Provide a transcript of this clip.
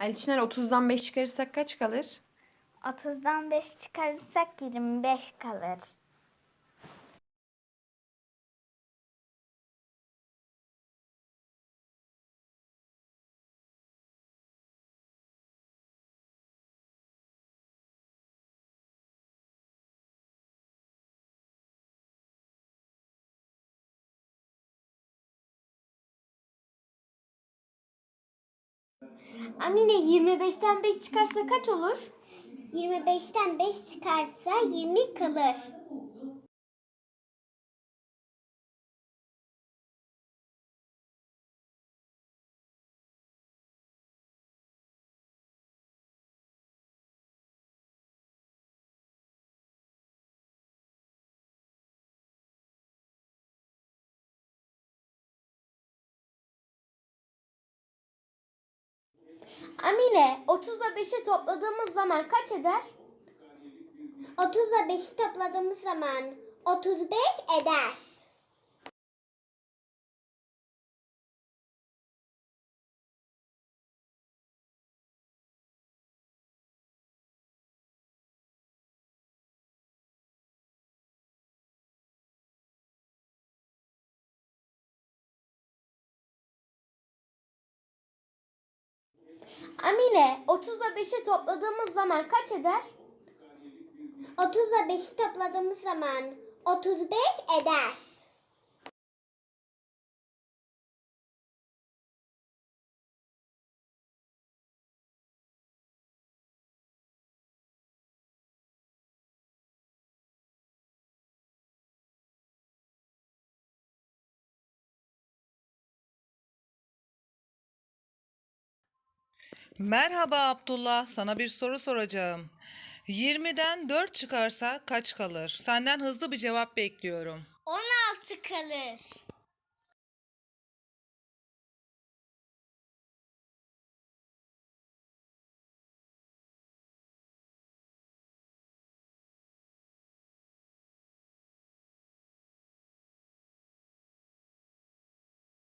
Ali Çınar 30'dan 5 çıkarırsak kaç kalır? 30'dan 5 çıkarırsak 25 kalır. Amine 25'ten 5 çıkarsa kaç olur? 25'ten 5 çıkarsa 20 kalır. Amine 30 ile 5'i topladığımız zaman kaç eder? 30 ile 5'i topladığımız zaman 35 eder. Amine 30 ile 5'i topladığımız zaman kaç eder? 30 ile 5'i topladığımız zaman 35 eder. Merhaba Abdullah, sana bir soru soracağım. 20'den 4 çıkarsa kaç kalır? Senden hızlı bir cevap bekliyorum. 16 kalır.